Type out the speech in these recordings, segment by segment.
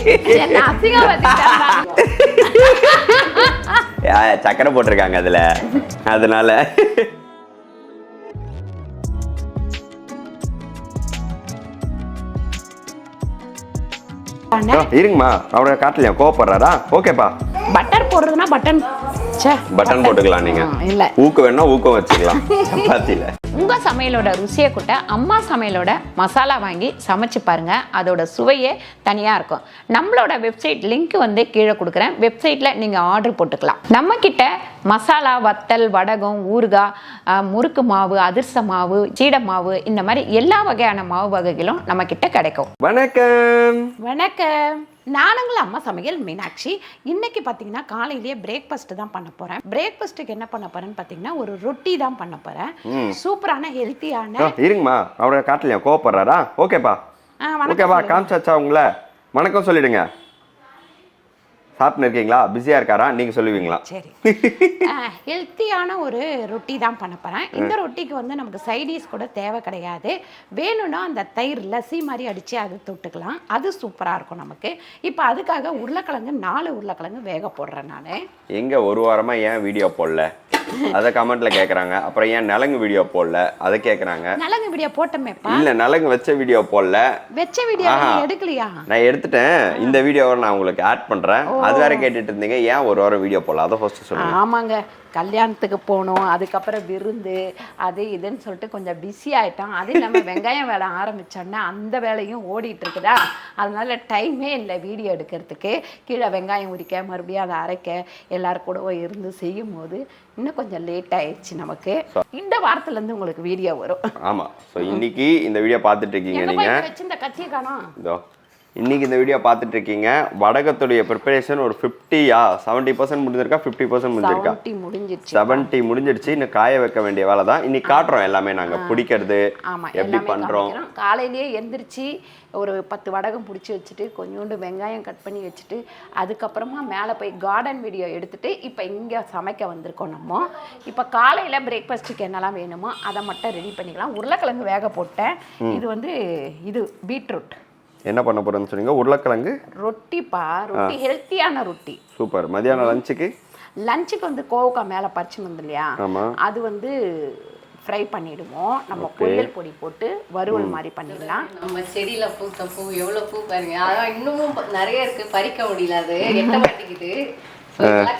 சக்கரை போட்டிருக்காங்க அதுல. அதனால. இருங்கம்மா. அவரை காட்டலையா? கோவப்படுறாரா? ஓகேப்பா. பட்டர் போடுறதுன்னா பட்டன். ச்சே, பட்டன் போட்டுக்கலாம் நீங்க. இல்ல. ஊக்கம் வேணா ஊக்கம் வச்சுக்கலாம். சப்பாத்தியில. உங்கள் சமையலோட ருசியை கூட்ட அம்மா சமையலோட மசாலா வாங்கி சமைச்சு பாருங்கள் அதோட சுவையே தனியாக இருக்கும். நம்மளோட வெப்சைட் லிங்க் வந்து கீழே கொடுக்குறேன். வெப்சைட்டில் நீங்கள் ஆர்டர் போட்டுக்கலாம். நம்மக்கிட்ட மசாலா வத்தல் வடகம் ஊறுகாய் முறுக்கு மாவு அதிர்ச மாவு சீடை மாவு இந்த மாதிரி எல்லா வகையான மாவு வகைகளும் நம்ம கிட்ட கிடைக்கும். வணக்கம். வணக்கம். நானுங்கள் அம்மா சமையல் மீனாட்சி. இன்னைக்கு பார்த்தீங்கன்னா காலையிலேயே பிரேக்ஃபாஸ்ட் தான் பண்ண போகிறேன் பிரேக்ஃபாஸ்ட்டுக்கு என்ன பண்ண போகிறேன்னு பார்த்தீங்கன்னா ஒரு ரொட்டி தான் பண்ண போகிறேன் சூப்பரான ஹெல்த்தியான இருங்கம்மா. அவரை காட்டலையா? கோவப்படுறாரா? ஓகேப்பா. ஓகேவா? காமிச்சாச்சா உங்களை? வணக்கம் சொல்லிடுங்க. சாப்பிட்டு இருக்கீங்களா? பிஸியா இருக்காரா? நீங்க சொல்லுவீங்களா? சரி. ஹெல்த்தியான ஒரு ரொட்டி தான் பண்ண போகிறேன் இந்த ரொட்டிக்கு வந்து நமக்கு சைடிஸ் கூட தேவை கிடையாது. வேணும்னா அந்த தயிர் லஸ்ஸி மாதிரி அடித்து அது தொட்டுக்கலாம். அது சூப்பராக இருக்கும் நமக்கு. இப்போ அதுக்காக உருளைக்கிழங்கு நாலு உருளைக்கிழங்கு வேக போடுறேன் நான். எங்க ஒரு வாரமா ஏன் வீடியோ போடல? அதை கமெண்ட்ல கேக்குறாங்க. அப்புறம் ஏன் நலங்கு வீடியோ போடல? அதை கேக்குறாங்க. நலங்கு வீடியோ போட்டோமேப்பா. இல்ல நலங்கு வச்ச வீடியோ போடல. வெச்ச வீடியோ. எடுக்கலையா? நான் எடுத்துட்டேன். இந்த வீடியோவை நான் உங்களுக்கு ஆட் பண்றேன். அது வேற கேட்டுட்டு இருந்தீங்க. ஏன் ஒரு வாரம் வீடியோ போடல? அதை ஃபர்ஸ்ட் சொல்லுங்க. ஆமாங்க. கல்யாணத்துக்கு போகணும் அதுக்கப்புறம் விருந்து அது இதுன்னு சொல்லிட்டு கொஞ்சம் பிஸி ஆயிட்டோம். அது இல்லாமல் வெங்காயம் வேலை ஆரம்பிச்சோன்னா அந்த வேலையும் ஓடிட்டு இருக்குதா? அதனால டைமே இல்லை வீடியோ எடுக்கிறதுக்கு. கீழே வெங்காயம் உரிக்க மறுபடியும் அதை அரைக்க எல்லாரும் கூடவும் இருந்து செய்யும் போது இன்னும் கொஞ்சம் லேட் ஆயிடுச்சு நமக்கு. இந்த வாரத்துலேருந்து உங்களுக்கு வீடியோ வரும். ஆமா. ஸோ இன்னைக்கு இந்த வீடியோ பார்த்துட்டு இருக்கீங்க எங்க நீங்க. போய் வச்சு இந்த கட்சியை காணோம் இதோ இன்னைக்கு இந்த வீடியோ பார்த்துட்டு இருக்கீங்க வடகத்துடைய ப்ரிப்பரேஷன் ஒரு ஃபிஃப்டியா செவன்ட்டி பர்சன்ட் முடிஞ்சிருக்கா? ஃபிஃப்டி பர்சன்ட் முடிஞ்சிருக்கா? முடிஞ்சிருச்சு. செவன்ட்டி முடிஞ்சிடுச்சு இன்னும் காய வைக்க வேண்டிய வேலை தான். இன்னைக்கு காட்டுறோம் எல்லாமே நாங்க. பிடிக்கிறது எப்படி காமிக்கிறோம். காலையிலேயே எந்திரிச்சு ஒரு பத்து வடகம் பிடிச்சி வச்சுட்டு கொஞ்சோண்டு வெங்காயம் கட் பண்ணி வச்சுட்டு அதுக்கப்புறமா மேலே போய் கார்டன் வீடியோ எடுத்துட்டு இப்போ இங்கே சமைக்க வந்திருக்கோம் நம்ம. இப்போ காலையில் பிரேக்ஃபாஸ்ட்டுக்கு என்னெல்லாம் வேணுமோ அதை மட்டும் ரெடி பண்ணிக்கலாம். உருளைக்கிழங்கு வேக போட்டேன். இது வந்து இது பீட்ரூட் என்ன பண்ண போறேன்னு சொன்னீங்க? உருளைக்கிழங்கு? ரொட்டிப்பா ரொட்டி ஹெல்த்தியான ரொட்டி. சூப்பர். மதியானம் லஞ்சுக்கு லஞ்சுக்கு வந்து கோவக்காய் மேலே பறிச்சு வந்து இல்லையா அது வந்து ஃப்ரை பண்ணிடுவோம். நம்ம பொரியல் பொடி போட்டு வறுவல் மாதிரி பண்ணிடலாம். நம்ம செடியில பூத்த பூ எவ்வளவு பூ பாருங்க. அதான் இன்னமும் நிறைய இருக்கு. பறிக்க முடியல அது. எட்ட மாட்டேங்குது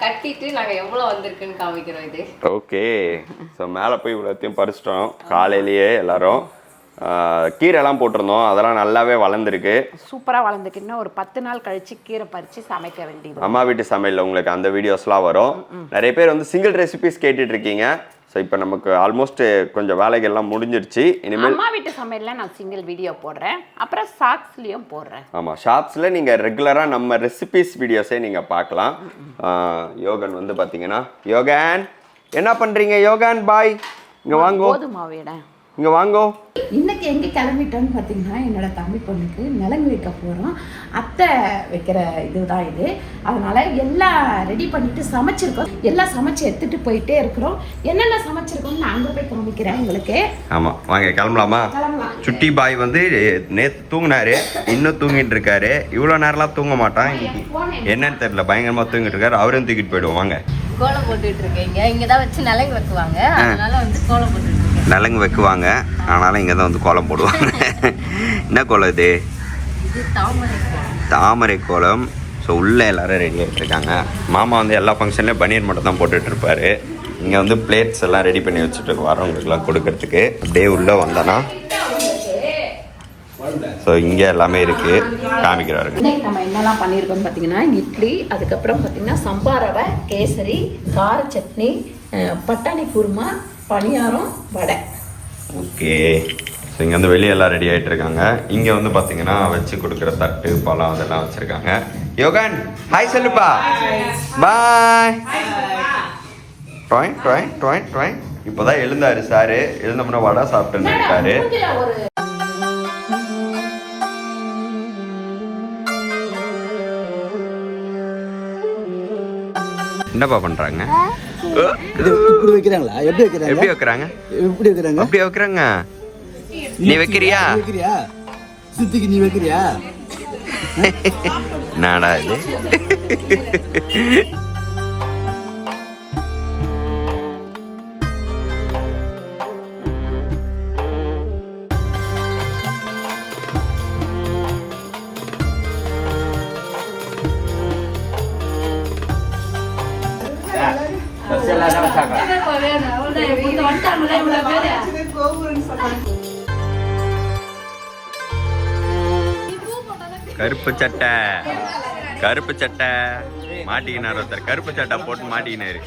கட்டிட்டு நாங்க எவ்வளவு வந்திருக்குன்னு காமிக்கிறோம் இது. ஓகே. ஸோ மேலே போய் இவ்வளோத்தையும் பறிச்சிட்டோம். காலையிலேயே எல்லாரும். கீரைலாம் போட்டிருந்தோம். அதெல்லாம் நல்லாவே வளர்ந்துருக்கு. சூப்பராக வளர்ந்துக்கு இன்னும் ஒரு பத்து நாள் கழிச்சு கீரை பறித்து சமைக்க வேண்டியது. அம்மா வீட்டு சமையலில் உங்களுக்கு அந்த வீடியோஸ்லாம் வரும். நிறைய பேர் வந்து சிங்கிள் ரெசிபிஸ் கேட்டுட்டு இருக்கீங்க. ஸோ இப்போ நமக்கு ஆல்மோஸ்ட் கொஞ்சம் வேலைகள்லாம் முடிஞ்சிடுச்சு இனிமேல் அம்மா வீட்டு சமையல்ல நான் சிங்கிள் வீடியோ போடுறேன். அப்புறம் ஷார்ட்ஸ்லேயும் போடுறேன். ஆமாம் ஷாப்ஸில் நீங்கள் ரெகுலராக நம்ம ரெசிபிஸ் வீடியோஸே நீங்கள் பார்க்கலாம். யோகன் வந்து பார்த்தீங்கன்னா யோகன் என்ன பண்ணுறீங்க யோகன் பாய் இங்கே வாங்கோ. கோதுமை வீட இங்கே வாங்கோ. இன்னைக்கு எங்கே கிளம்பிட்டோன்னு பார்த்தீங்கன்னா என்னோட தம்பி பொண்ணுக்கு நலங்கு வைக்க போகிறோம் அத்தை வைக்கிற இதுதான் இது. அதனால எல்லாம் ரெடி பண்ணிட்டு சமைச்சிருக்கோம். எல்லாம் சமைச்சு எடுத்துட்டு போயிட்டே இருக்கிறோம். என்னென்ன சமைச்சிருக்கோம்னு நான் அங்கே போய் காமிக்கிறேன் உங்களுக்கு. ஆமாம் வாங்க கிளம்பலாமா? கிளம்பலாம். சுட்டி பாய் வந்து நேற்று தூங்கினாரு. இன்னும் தூங்கிட்டு இருக்காரு. இவ்வளோ நேரம்லாம் தூங்க மாட்டான். இன்னைக்கு என்னன்னு தெரியல பயங்கரமாக தூங்கிட்டு இருக்காரு. அவரையும் தூக்கிட்டு போயிடுவோம் வாங்க. கோலம் போட்டுட்டு இருக்கீங்க. இங்கதான் வச்சு நிலைங்க வைக்குவாங்க. அதனால வந்து கோலம் போட்டுட்டு நலங்கு வைக்குவாங்க. ஆனாலும் இங்கே தான் வந்து கோலம் போடுவாங்க. என்ன கோலம் இது? தாமரை கோலம். ஸோ உள்ளே எல்லாரும் ரெடி ஆகிட்டு இருக்காங்க மாமா வந்து எல்லா ஃபங்க்ஷன்லேயும் பனியன் மட்டும் தான் போட்டுட்டு இருப்பாரு இங்கே வந்து பிளேட்ஸ் எல்லாம் ரெடி பண்ணி வச்சுட்டு வரவங்களுக்குலாம் கொடுக்கறதுக்கு. அப்படியே உள்ளே வந்தோன்னா ஸோ இங்கே எல்லாமே இருக்குது காமிக்கிறாருங்க நம்ம என்னெல்லாம் பண்ணியிருக்கோம் பார்த்தீங்கன்னா இட்லி அதுக்கப்புறம் பார்த்தீங்கன்னா சம்பா ரவை கேசரி கார சட்னி பட்டாணி குருமா பணியாரம் வடை. ஓகே. ஸோ இங்கே வந்து வெளியே எல்லாம் ரெடி ஆகிட்டு இருக்காங்க. இங்கே வந்து பார்த்தீங்கன்னா வச்சு கொடுக்குற தட்டு பழம் அதெல்லாம் வச்சுருக்காங்க. யோகன் ஹாய் சொல்லுப்பா. Bye drawing drawing drawing drawing இப்போ தான் எழுந்தாரு சாரு. எழுந்தமுன்னா வடை சாப்பிட்டுன்னு இருக்காரு. என்னப்பா பண்ணுறாங்க இப்படி வைக்கிறாங்களா? எப்படி வைக்கிறாங்க? எப்படி வைக்கிறாங்க? எப்படி வைக்கிறாங்க? அப்படி வைக்கிறாங்க. நீ வைக்கிறியா? நீ வைக்கிறியா? சித்திக்கு நீ வைக்கிறியா? என்னடா இது? கருப்பு சட்டை. கருப்பு சட்டை. மாட்டிக்கினார் ஒருத்தர். கருப்பு சட்டை போட்டு மாட்டிக்கினாரு.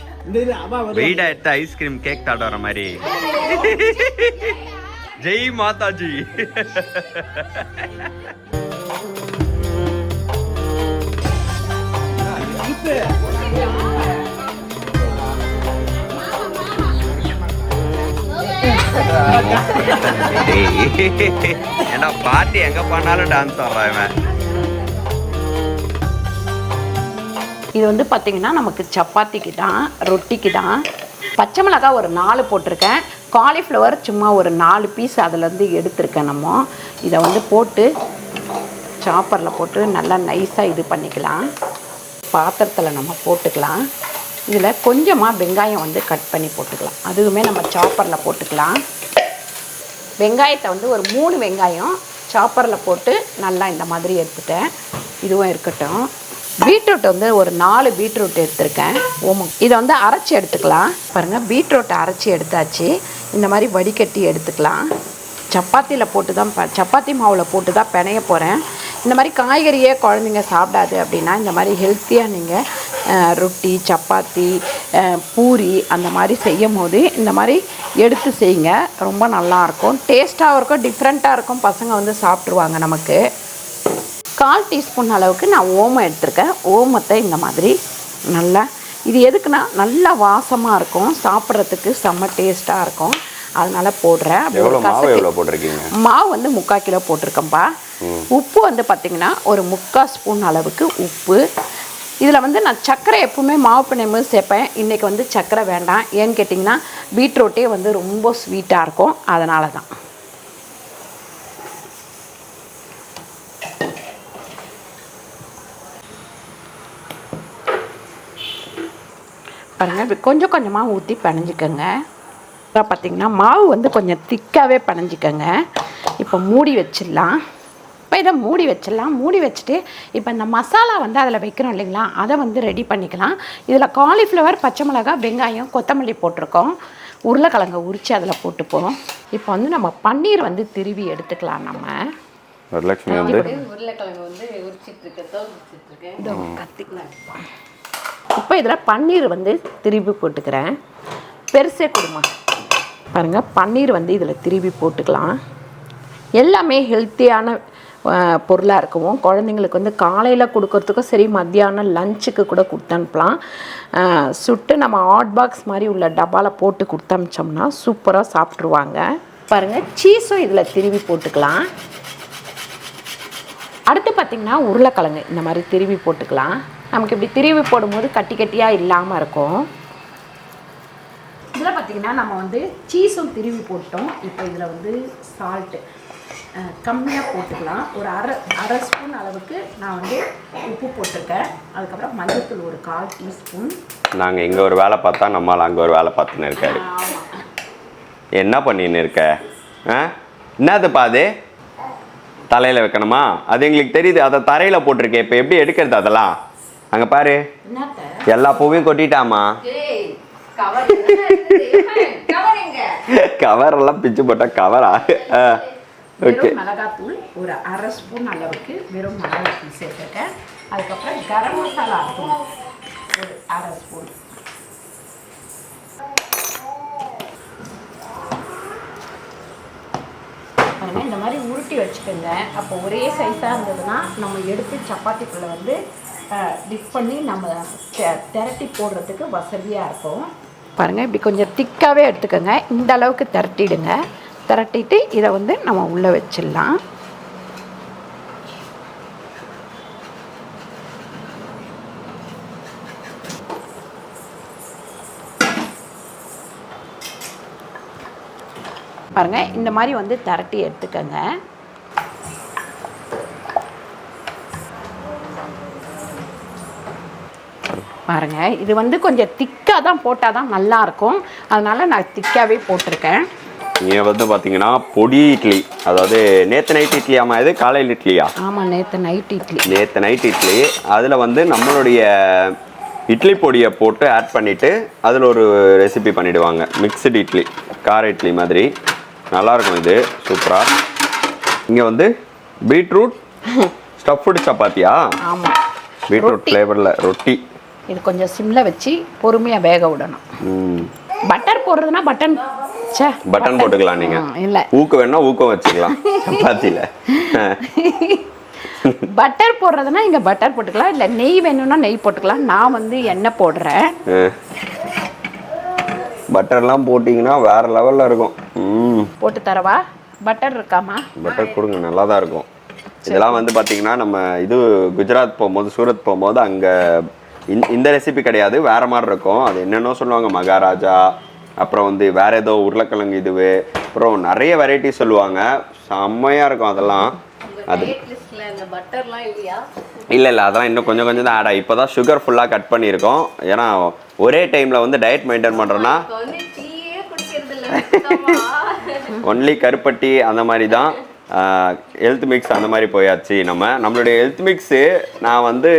வெயிடா எடுத்து ஐஸ்கிரீம் கேக் தாட்ட வர மாதிரி. ஜெய் மாதாஜி. டேய், ஏன்னா பாட்டி எங்க பண்ணாலும் டான்ஸ் ஆடுறான் இவன்? இது வந்து பார்த்திங்கன்னா நமக்கு சப்பாத்திக்கு தான் ரொட்டிக்கு தான் பச்சை மிளகாய் ஒரு நாலு போட்டிருக்கேன். காலிஃப்ளவர் சும்மா ஒரு நாலு பீஸ் அதுலேருந்து எடுத்திருக்கேன் நம்ம. இதை வந்து போட்டு சாப்பரில் போட்டு நல்லா நைஸாக இது பண்ணிக்கலாம். பாத்திரத்தில் நம்ம போட்டுக்கலாம். இதில் கொஞ்சமாக வெங்காயம் வந்து கட் பண்ணி போட்டுக்கலாம். அதுவுமே நம்ம சாப்பரில் போட்டுக்கலாம். வெங்காயத்தை வந்து ஒரு மூணு வெங்காயம் சாப்பரில் போட்டு நல்லா இந்த மாதிரி எடுத்துட்டேன். இதுவும் இருக்கட்டும். பீட்ரூட் வந்து ஒரு நாலு பீட்ரூட் எடுத்திருக்கேன். ஓமம். இதை வந்து அரைச்சி எடுத்துக்கலாம். பாருங்கள் பீட்ரூட்டை அரைச்சி எடுத்தாச்சு. இந்த மாதிரி வடிகட்டி எடுத்துக்கலாம். சப்பாத்தியில் போட்டு தான் ப சப்பாத்தி மாவில் போட்டு தான் பிணைய போகிறேன் இந்த மாதிரி காய்கறியே குழந்தைங்க சாப்பிடாது அப்படின்னா இந்த மாதிரி ஹெல்த்தியாக நீங்கள் ரொட்டி சப்பாத்தி பூரி அந்த மாதிரி செய்யும் போது இந்த மாதிரி எடுத்து செய்யுங்க. ரொம்ப நல்லாயிருக்கும் டேஸ்ட்டாகவும் இருக்கும். டிஃப்ரெண்ட்டாக இருக்கும். பசங்க வந்து சாப்பிட்ருவாங்க நமக்கு. கால் டீஸ்பூன் அளவுக்கு நான் ஓமம் எடுத்திருக்கேன். ஓமத்தை இந்த மாதிரி நல்லா இது எதுக்குன்னா நல்லா வாசமாக இருக்கும். சாப்பிட்றதுக்கு செம்ம டேஸ்ட்டாக இருக்கும். அதனால போடுறேன். மாவு வந்து முக்கால் கிலோ போட்டிருக்கேன்ப்பா உப்பு வந்து பார்த்திங்கன்னா ஒரு முக்கால் ஸ்பூன் அளவுக்கு உப்பு. இதில் வந்து நான் சர்க்கரை எப்பவுமே மாவு பிணையும் போது சேர்ப்பேன். இன்றைக்கி வந்து சர்க்கரை வேண்டாம். ஏன்னு கேட்டிங்கன்னா பீட்ரூட்டே வந்து ரொம்ப ஸ்வீட்டாக இருக்கும். அதனால தான் பாருங்கள் கொஞ்சம் கொஞ்சமாக ஊற்றி பிணைஞ்சிக்கோங்க பார்த்திங்கன்னா மாவு வந்து கொஞ்சம் திக்காகவே பிணைஞ்சிக்கோங்க இப்போ மூடி வச்சிடலாம். இப்போ இதை மூடி வச்சிடலாம். மூடி வச்சுட்டு இப்போ இந்த மசாலா வந்து அதில் வைக்கிறோம் இல்லைங்களா? அதை வந்து ரெடி பண்ணிக்கலாம். இதில் காலிஃப்ளவர் பச்சை மிளகாய் வெங்காயம் கொத்தமல்லி போட்டிருக்கோம். உருளைக்கிழங்க உரித்து அதில் போட்டுப்போம். இப்போ வந்து நம்ம பன்னீர் வந்து திருவி எடுத்துக்கலாம் நம்ம. வரலட்சுமி வந்து? உருளைக்கிழங்கு வந்து உரிச்சிட்டு இருக்கதோ உரிச்சிட்டு இருக்கேன். இதோ கத்திக்கலாம் இப்போ இதில் பன்னீர் வந்து திருப்பி போட்டுக்கிறேன். பெருசே கொடுமா. பாருங்கள் பன்னீர் வந்து இதில் திருவி போட்டுக்கலாம். எல்லாமே ஹெல்த்தியான பொருளாக இருக்கவும் குழந்தைங்களுக்கு வந்து காலையில் கொடுக்கறதுக்கும் சரி மத்தியானம் லஞ்சுக்கு கூட கொடுத்து அனுப்பலாம். சுட்டு நம்ம ஹாட் பாக்ஸ் மாதிரி உள்ள டப்பாவில் போட்டு கொடுத்து சூப்பராக சாப்பிட்ருவாங்க பாருங்கள் சீஸும் இதில் திருவி போட்டுக்கலாம். அடுத்து பார்த்திங்கன்னா உருளைக்கிழங்கு இந்த மாதிரி திருவி போட்டுக்கலாம். நமக்கு இப்படி திருவி போடும்போது கட்டி கட்டியாக இல்லாமல் இருக்கும். இதில் பார்த்திங்கன்னா நம்ம வந்து சீஸும் திருவி போட்டோம். இப்போ இதில் வந்து சால்ட்டு கம்மியாக போட்டுக்கலாம். ஒரு அரை அரை ஸ்பூன் அளவுக்கு நான் வந்து உப்பு போட்டிருக்கேன். அதுக்கப்புறம் மஞ்சள்தூள் ஒரு கால் டீஸ்பூன். நாங்கள் இங்கே ஒரு வேலை பார்த்தா நம்மால் அங்கே ஒரு வேலை பார்த்துன்னு இருக்காரு. என்ன பண்ணின்னு இருக்க? ஆ? என்னதுப்பா அது? தலையில் வைக்கணுமா? அது எங்களுக்கு தெரியுது. அதை தரையில் போட்டிருக்கேன் இப்போ எப்படி எடுக்கிறது அதெல்லாம்? அங்கே பாரு. என்னத்த? எல்லா பூவையும் கொட்டிட்டாமா ஏய் கவர் கவர் எங்க கவர் எல்லாம் பிச்சு போட்டா கவரா? ஓகே. மிளகாத்தூள் ஒரு அரை ஸ்பூன் அளவுக்கு வெறும் மிளகாத்தூள் சேர்த்துருக்கேன் அதுக்கப்புறம் கரம் மசாலா தூள் ஒரு அரை ஸ்பூன். பாருங்க இந்த மாதிரி உருட்டி வச்சுக்கோங்க. அப்போ ஒரே சைஸாக இருந்ததுன்னா நம்ம எடுத்து சப்பாத்திக்குள்ளே வந்து டிப் பண்ணி நம்ம தெ- திரட்டி போடுறதுக்கு வசதியாக இருக்கும். பாருங்கள் இப்படி கொஞ்சம் திக்காகவே எடுத்துக்கோங்க. இந்த அளவுக்கு திரட்டிடுங்க. திரட்டிட்டு இதை வந்து நம்ம உள்ளே வச்சிடலாம். பாருங்கள் இந்த மாதிரி வந்து திரட்டி எடுத்துக்கோங்க. பாருங்க. இது வந்து கொஞ்சம் திக்காக தான் போட்டால் தான் நல்லா இருக்கும் அதனால நான் திக்காகவே போட்டிருக்கேன். இங்கே வந்து பார்த்தீங்கன்னா பொடி இட்லி. அதாவது நேற்று நைட் இட்லி ஆமா இது காலையில் இட்லியா? ஆமாம் நேற்று நைட் இட்லி. நேற்று நைட் இட்லி. அதில் வந்து நம்மளுடைய இட்லி பொடியை போட்டு ஆட் பண்ணிவிட்டு அதில் ஒரு ரெசிபி பண்ணிடுவாங்க. மிக்சடு இட்லி கார இட்லி மாதிரி. நல்லாயிருக்கும் இது. சூப்பராக இங்கே வந்து பீட்ரூட் ஸ்டஃப்டு சப்பாத்தியா? ஆமாம் பீட்ரூட் ஃப்ளேவரில் ரொட்டி. இது கொஞ்சம் சிம்மில் வச்சு பொறுமையாக வேக விடணும். ம். பட்டர் போடுறதுனா பட்டன் ச்சே பட்டன் போட்டுக்கலாம் நீங்கள் இல்லை. ஊக்கம் வேணா ஊக்கம் வச்சுக்கலாம். சப்பாத்தியில். பட்டர் போடுறதுனா இங்கே பட்டர் போட்டுக்கலாம். இல்லை நெய் வேணும்னா நெய் போட்டுக்கலாம். நான் வந்து எண்ணெய் போடுறேன். பட்டர்லாம் போட்டிங்கன்னா வேற லெவலில் இருக்கும். ம். போட்டு தரவா? பட்டர் இருக்காமா? பட்டர் கொடுங்க நல்லா தான் இருக்கும். இதெல்லாம் வந்து பார்த்தீங்கன்னா நம்ம இது குஜராத் போகும்போது சூரத் போகும்போது அங்கே இந்த ரெசிபி கிடையாது. வேற மாதிரி இருக்கும். அது என்னென்னோ சொல்லுவாங்க. மகாராஜா அப்புறம் வந்து வேற ஏதோ உருளைக்கிழங்கு இதுவு. அப்புறம் நிறைய வெரைட்டி சொல்லுவாங்க. செம்மையாக இருக்கும் அதெல்லாம். அது இல்லை இல்லை. அதெல்லாம் இன்னும் கொஞ்சம் கொஞ்சம் தான் ஆட் ஆகி. இப்போ தான் சுகர் ஃபுல்லாக கட் பண்ணியிருக்கோம். ஏன்னா ஒரே டைமில் வந்து டயட் மெயின்டைன் பண்ணுறோன்னா. ஒன்லி கருப்பட்டி அந்த மாதிரி தான். ஹெல்த் மிக்ஸ் அந்த மாதிரி போயாச்சு நம்ம. நம்மளுடைய ஹெல்த் மிக்ஸு நான் வந்து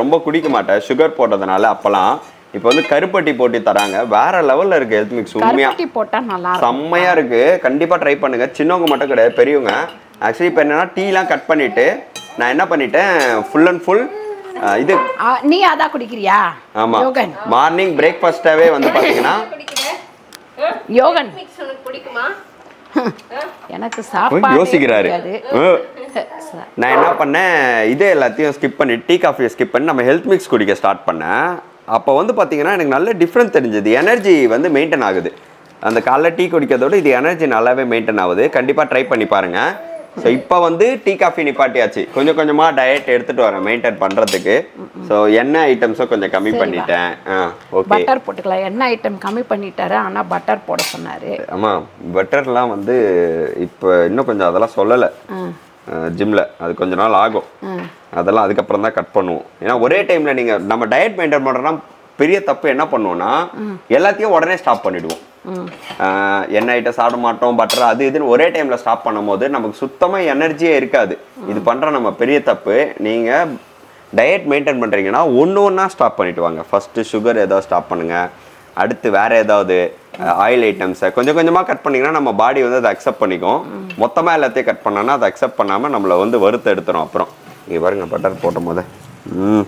ரொம்ப குடிக்க மாட்டேன். சுகர் போட்டதுனால அப்போல்லாம் இப்போ வந்து கருப்பட்டி போட்டு தராங்க. வேற லெவலில் இருக்குது ஹெல்த் மிக்ஸ் உண்மையாக கருப்பட்டி போட்டால் நல்லா இருக்கும். செம்மையா இருக்கு. கண்டிப்பா ட்ரை பண்ணுங்க. சின்னவங்க மட்டும் கிடையாது பெரியவங்க. ஆக்சுவலி இப்போ என்னன்னா டீலாம் கட் பண்ணிட்டு நான் என்ன பண்ணிட்டேன் ஃபுல் அண்ட் ஃபுல் இது. நீ அதான் குடிக்கிறியா? ஆமா. யோகன். மார்னிங் பிரேக்ஃபாஸ்ட்டாவே வந்து பாத்தீங்கன்னா குடிக்கிறேன். யோகன். மிக்ஸ் உனக்கு பிடிக்குமா? எனக்கு சாப்பாடு யோசிக்கிறாரு. நான் என்ன பண்ணேன்? இது எல்லாத்தையும் ஸ்கிப் பண்ணி டீ காஃபியை ஸ்கிப் பண்ணி நம்ம ஹெல்த் மிக்ஸ் குடிக்க ஸ்டார்ட் பண்ணேன். அப்போ வந்து பார்த்தீங்கன்னா எனக்கு நல்ல டிஃப்ரெண்ட் தெரிஞ்சது. எனர்ஜி வந்து மெயின்டைன் ஆகுது. அந்த காலைல டீ குடிக்கிறதோட இது எனர்ஜி நல்லாவே மெயின்டைன் ஆகுது. கண்டிப்பாக ட்ரை பண்ணி பாருங்க. ஸோ இப்போ வந்து டீ காஃபி நிப்பாட்டியாச்சு. கொஞ்சம் கொஞ்சமாக டயட் எடுத்துகிட்டு வரேன் மெயின்டைன் பண்ணுறதுக்கு ஸோ எண்ணெய் ஐட்டம்ஸும் கொஞ்சம் கம்மி பண்ணிட்டேன். ஆ ஓகே பட்டர் போட்டுக்கலாம். எண்ணெய் ஐட்டம் கம்மி பண்ணிட்டாரு? ஆனால் பட்டர் போட சொன்னாரு. ஆமாம் பட்டர்லாம் வந்து இப்போ இன்னும் கொஞ்சம் அதெல்லாம் சொல்லலை. ஜிம்மில் அது கொஞ்ச நாள் ஆகும். அதெல்லாம் அதுக்கப்புறம் தான் கட் பண்ணுவோம். ஏன்னா ஒரே டைமில் நீங்கள் நம்ம டயட் மெயின்டைன் பண்ணுறோன்னா பெரிய தப்பு என்ன பண்ணுவோம்னா எல்லாத்தையும் உடனே ஸ்டாப் பண்ணிடுவோம். ஆஹ் எண்ணெய் ஐட்டம் சாப்பிட மாட்டோம் பட்டர் அது இதுன்னு ஒரே டைமில் ஸ்டாப் பண்ணும்போது நமக்கு சுத்தமாக எனர்ஜியே இருக்காது. இது பண்ணுற நம்ம பெரிய தப்பு. நீங்கள் டயட் மெயின்டைன் பண்ணுறீங்கன்னா ஒன்று ஒன்றா ஸ்டாப் பண்ணிட்டு வாங்க. ஃபஸ்ட்டு சுகர் ஏதாவது ஸ்டாப் பண்ணுங்கள் அடுத்து வேறு ஏதாவது ஆயில் ஐட்டம்ஸை கொஞ்சம் கொஞ்சமாக கட் பண்ணிங்கன்னா நம்ம பாடி வந்து அதை அக்செப்ட் பண்ணிக்கும். மொத்தமாக எல்லாத்தையும் கட் பண்ணோன்னா அதை அக்செப்ட் பண்ணாமல் நம்மளை வந்து வறுத்து எடுத்துரும் அப்புறம். இங்கே பாருங்க பட்டர் போட்ட போது ம்.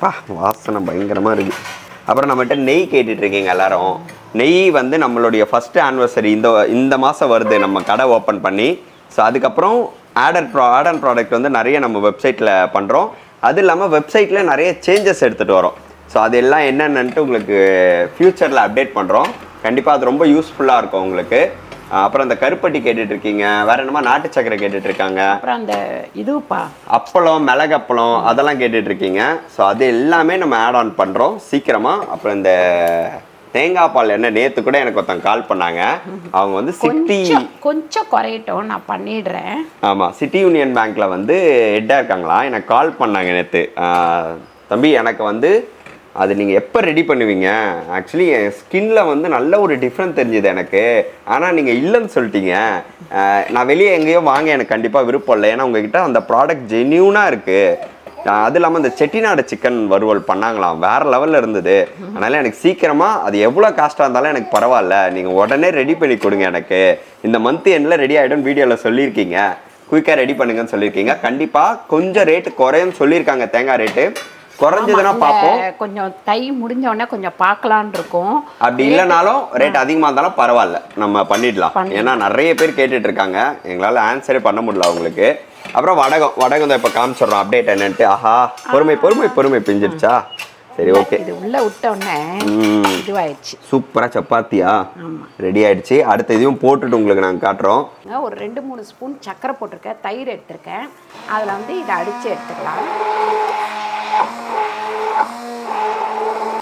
பா வாசனை பயங்கரமாக இருக்குது அப்புறம் நம்மகிட்ட நெய் கேட்டுட்டு இருக்கீங்க எல்லாரும். நெய் வந்து நம்மளுடைய ஃபஸ்ட்டு ஆனிவர்சரி இந்த இந்த மாதம் வருது. நம்ம கடை ஓப்பன் பண்ணி ஸோ அதுக்கப்புறம் ஆடர் ப்ரா ஆடர் ப்ராடக்ட் வந்து நிறைய நம்ம வெப்சைட்டில் பண்ணுறோம் அது இல்லாமல் வெப்சைட்டில் நிறைய சேஞ்சஸ் எடுத்துகிட்டு வரோம். ஸோ அது எல்லாம் என்னென்னன்ட்டு உங்களுக்கு ஃப்யூச்சரில் அப்டேட் பண்ணுறோம் கண்டிப்பாக அது ரொம்ப யூஸ்ஃபுல்லாக இருக்கும் உங்களுக்கு. அப்புறம் இந்த கருப்பட்டி கேட்டுட்டு இருக்கீங்க வேற என்னமா நாட்டு சக்கரை கேட்டுட்டு இருக்காங்க அப்புறம் அந்த இதுப்பா. அப்பளம் மிளகப்பளம் அதெல்லாம் கேட்டுட்டு இருக்கீங்க ஸோ அது எல்லாமே நம்ம ஆட் ஆன் பண்ணுறோம் சீக்கிரமாக அப்புறம் இந்த தேங்காய் பால் என்ன நேற்று கூட எனக்கு ஒருத்தங்க கால் பண்ணாங்க. அவங்க வந்து சிட்டி கொஞ்சம் குறையட்டும். நான் பண்ணிடுறேன். ஆமாம் சிட்டி யூனியன் பேங்க்கில் வந்து ஹெட்டாக இருக்காங்களா? எனக்கு கால் பண்ணாங்க நேற்று தம்பி எனக்கு வந்து அது நீங்கள் எப்போ ரெடி பண்ணுவீங்க? ஆக்சுவலி என் ஸ்கின்ல வந்து நல்ல ஒரு டிஃப்ரெண்ட் தெரிஞ்சுது எனக்கு. ஆனால் நீங்கள் இல்லைன்னு சொல்லிட்டீங்க. நான் வெளியே எங்கேயோ வாங்க எனக்கு கண்டிப்பாக விருப்பம் இல்லை. ஏன்னா உங்ககிட்ட அந்த ப்ராடக்ட் ஜென்யூனாக இருக்குது அது இல்லாமல் இந்த செட்டிநாடு சிக்கன் வறுவல் பண்ணாங்களாம். வேறு லெவலில் இருந்தது. அதனால் எனக்கு சீக்கிரமாக அது எவ்வளோ காஸ்ட்டாக இருந்தாலும் எனக்கு பரவாயில்ல. நீங்கள் உடனே ரெடி பண்ணி கொடுங்க எனக்கு. இந்த மந்த் எண்டில் ரெடி ஆகிடும் வீடியோவில் சொல்லியிருக்கீங்க. குயிக்காக ரெடி பண்ணுங்கன்னு சொல்லியிருக்கீங்க. கண்டிப்பாக கொஞ்சம் ரேட்டு குறையும் சொல்லியிருக்காங்க. தேங்காய் ரேட்டு குறைஞ்சதுன்னா பார்ப்போம். கொஞ்சம் தை முடிஞ்ச உடனே கொஞ்சம் பார்க்கலான் இருக்கும். அப்படி இல்லைனாலும் ரேட் அதிகமாக இருந்தாலும் பரவாயில்ல. நம்ம பண்ணிடலாம். ஏன்னா நிறைய பேர் கேட்டுட்டு இருக்காங்க. எங்களால் ஆன்சரே பண்ண முடியல அவங்களுக்கு. அப்புறம் வடகம் வடகம் தான் இப்போ காமிச்சிடுறோம். அப்டேட் என்னன்ட்டு. ஆஹா பொறுமை பொறுமை பொறுமை பிஞ்சிருச்சா சரி ஓகே இது உள்ள விட்ட உடனே இதுவாயிடுச்சு. சூப்பராக சப்பாத்தியா. ரெடி ஆயிடுச்சு. அடுத்த இதையும் போட்டுட்டு உங்களுக்கு நாங்கள் காட்டுறோம். ஒரு ரெண்டு மூணு ஸ்பூன் சர்க்கரை போட்டிருக்கேன். தயிர் எடுத்திருக்கேன். அதில் வந்து இதை அடித்து எடுத்துக்கலாம்.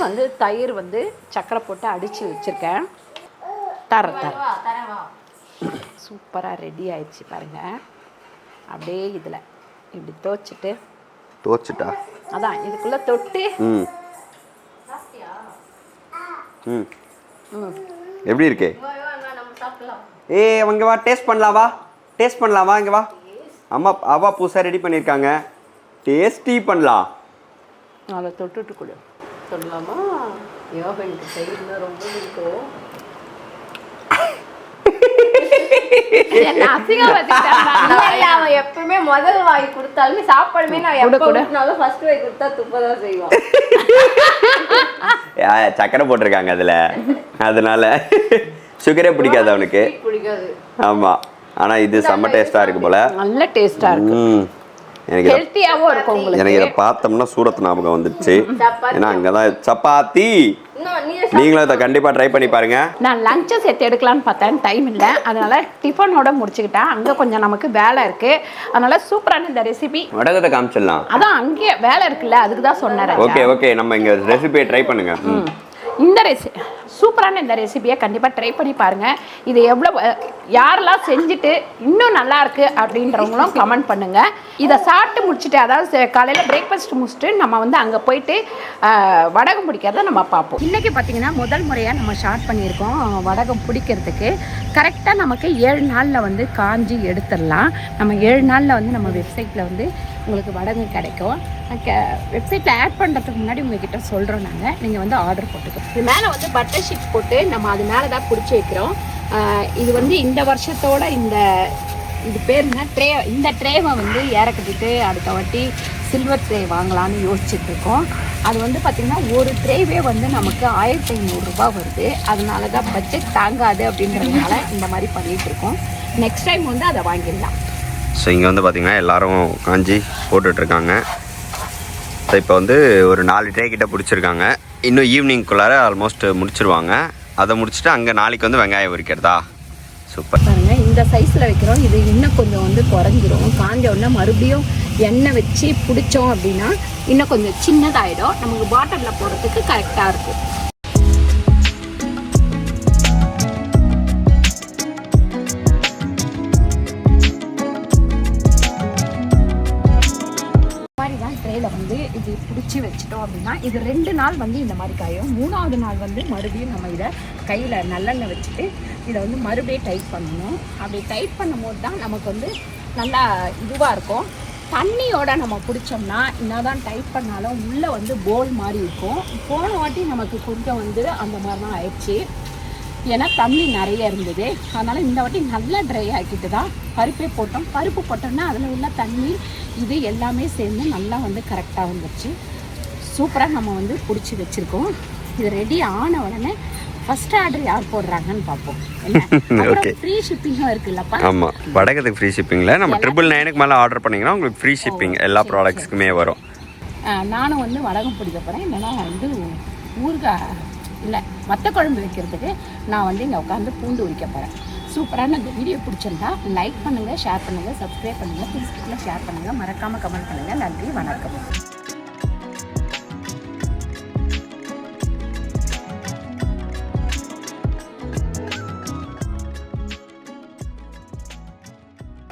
வந்து தயிர் வந்து சர்க்கரை போட்டு அடித்து வச்சுருக்கேன். தர தர சூப்பராக ரெடி ஆயிடுச்சு பாருங்க. அப்படியே இதில் இப்படி துவச்சிட்டு தோச்சுட்டா? அதான் இதுக்குள்ளே தொட்டு. ம். ம். ம். எப்படி இருக்கு? ஏ அங்கே வா டேஸ்ட் பண்ணலாம் வா. டேஸ்ட் பண்ணலாம் வா இங்கே வா. அம்மா அவா புதுசாக ரெடி பண்ணியிருக்காங்க. டேஸ்டி பண்ணலாம். அதை தொட்டுட்டு கொடு. சொல்லலாமா? யோகனுக்கு தயிர்னா ரொம்ப பிடிக்கும். எப்பவுமே முதல் வாய் கொடுத்தாலுமே சாப்பாடுமே நான் எப்ப கொடு. கொடுத்தாலும் ஃபர்ஸ்ட் வாய் கொடுத்தா சக்கரை போட்டிருக்காங்க அதில். அதனால சுகரே பிடிக்காது அவனுக்கு. பிடிக்காது. ஆமாம் ஆனால் இது செம்ம டேஸ்ட்டாக இருக்கு போல. நல்ல டேஸ்டா இருக்கு. எனக்கு இதை ஹெல்த்தியாவும் இருக்கும் எனக்கு உங்களுக்கு இதை பார்த்தோம்னா சூரத் ஞாபகம் வந்துடுச்சு சப்பாத்தி. ஏன்னா அங்கே தான் சப்பாத்தி. நீங்களும் இதை கண்டிப்பாக ட்ரை பண்ணி பாருங்க. நான் லஞ்சை சேர்த்து எடுக்கலான்னு பார்த்தேன். டைம் இல்லை. அதனால டிஃபனோட முடிச்சுக்கிட்டேன். அங்கே கொஞ்சம் நமக்கு வேலை இருக்கு. அதனால சூப்பரான இந்த ரெசிபி வடகத்தை காமிச்சிடலாம். அதான் அங்கேயே வேலை இருக்குல்ல அதுக்கு தான் சொன்னேன் ஓகே ஓகே நம்ம இங்கே ரெசிபியை ட்ரை பண்ணுங்க. இந்த ரெசி சூப்பரான இந்த ரெசிபியை கண்டிப்பாக ட்ரை பண்ணி பாருங்கள் இது எவ்வளோ யாரெல்லாம் செஞ்சுட்டு இன்னும் நல்லாயிருக்கு அப்படின்றவங்களும் கமெண்ட் பண்ணுங்க. இதை சாப்பிட்டு முடிச்சுட்டு அதாவது காலையில் பிரேக்ஃபாஸ்ட் முடிச்சுட்டு நம்ம வந்து அங்கே போயிட்டு வடகம் பிடிக்கிறத நம்ம பார்ப்போம். இன்றைக்கி பார்த்தீங்கன்னா முதல் முறையாக நம்ம ஸ்டார்ட் பண்ணியிருக்கோம் வடகம் பிடிக்கிறதுக்கு. கரெக்டாக நமக்கு ஏழு நாளில் வந்து காஞ்சி எடுத்துடலாம். நம்ம ஏழு நாளில் வந்து நம்ம வெப்சைட்டில் வந்து உங்களுக்கு வடகம் கிடைக்கும். வெப்சைட்டில் ஆட் பண்ணுறதுக்கு முன்னாடி உங்ககிட்ட சொல்கிறோம் நாங்கள் நீங்கள் வந்து ஆர்டர் போட்டுக்கோங்க இது மேலே வந்து பட்டர் ஷீட் போட்டு நம்ம அது மேலே தான் பிடிச்சி வைக்கிறோம். இது வந்து இந்த வருஷத்தோட இந்த இது பேர் என்ன? ட்ரே இந்த ட்ரேவை வந்து ஏற கட்டிட்டு அடுத்த வாட்டி சில்வர் ட்ரே வாங்கலாம்னு யோசிச்சுட்டு இருக்கோம். அது வந்து பார்த்திங்கன்னா ஒரு ட்ரேவே வந்து நமக்கு ஆயிரத்தி ஐநூறுரூபா வருது. அதனால தான் பட்ஜெட் தாங்காது அப்படின்றதுனால இந்த மாதிரி பண்ணிகிட்டு இருக்கோம். நெக்ஸ்ட் டைம் வந்து அதை வாங்கிடலாம். ஸோ இங்கே வந்து பார்த்திங்கன்னா எல்லோரும் காஞ்சி போட்டுட்ருக்காங்க. ஸோ இப்போ வந்து ஒரு நாலு ட்ரே கிட்ட பிடிச்சிருக்காங்க. இன்னும் ஈவினிங்குள்ளார ஆல்மோஸ்ட் முடிச்சிருவாங்க. அதை முடிச்சுட்டு அங்கே நாளைக்கு வந்து வெங்காயம் உரிக்கிறதா? சூப்பர் பாருங்க இந்த சைஸில் வைக்கிறோம். இது இன்னும் கொஞ்சம் வந்து குறைஞ்சிரும். காஞ்ச உடனே மறுபடியும் எண்ணெய் வச்சு பிடிச்சோம் அப்படின்னா இன்னும் கொஞ்சம் சின்னதாயிடும். நமக்கு பாட்டிலில் போடுறதுக்கு கரெக்டாக இருக்கும். இது பிடிச்சி வச்சிட்டோம் அப்படின்னா இது ரெண்டு நாள் வந்து இந்த மாதிரி காயும். மூணாவது நாள் வந்து மறுபடியும் நம்ம இதை கையில் நல்லெண்ணெய் வச்சுட்டு இதை வந்து மறுபடியும் டைட் பண்ணணும். அப்படி டைட் பண்ணும்போது தான் நமக்கு வந்து நல்லா இதுவாக இருக்கும். தண்ணியோட நம்ம பிடிச்சோம்னா என்னதான் டைட் பண்ணாலும் உள்ளே வந்து போல் மாதிரி இருக்கும். போன வாட்டி நமக்கு கொஞ்சம் வந்து அந்த மாதிரி தான் ஆயிடுச்சு. ஏன்னா தண்ணி நிறைய இருந்தது. அதனால் இந்த வாட்டி நல்லா ட்ரை ஆக்கிட்டு தான் பருப்பே போட்டோம். பருப்பு போட்டோம்னா அதில் உள்ள தண்ணி இது எல்லாமே சேர்ந்து நல்லா வந்து கரெக்டாக வந்துருச்சு. சூப்பராக நம்ம வந்து பிடிச்சி வச்சுருக்கோம். இது ரெடி ஆன உடனே ஃபஸ்ட் ஆர்டர் யார் போடுறாங்கன்னு பார்ப்போம். அப்புறம் ஃப்ரீ ஷிப்பிங்கும் இருக்குல்லப்பா. ஆமாம் வடகத்துக்கு ஃப்ரீ ஷிப்பிங்கில் நம்ம ட்ரிபிள் நைனுக்கு மேலே ஆர்டர் பண்ணிங்கன்னா உங்களுக்கு ஃப்ரீ ஷிப்பிங் எல்லா ப்ராடக்ட்ஸ்க்குமே வரும். நானும் வந்து வடகம் பிடிக்க போகிறேன் இல்லைன்னா வந்து ஊறுகாய் இல்லை வத்த குழம்பு வைக்கிறதுக்கு நான் வந்து இங்கே உட்காந்து பூண்டு உரிக்க போகிறேன் சூப்பரான இந்த வீடியோ பிடிச்சிருந்தா லைக் பண்ணுங்கள் ஷேர் பண்ணுங்கள் சப்ஸ்கிரைப் பண்ணுங்கள் ஃபேஸ்புக்கில் ஷேர் பண்ணுங்கள் மறக்காமல் கமெண்ட் பண்ணுங்கள் நன்றி வணக்கம்.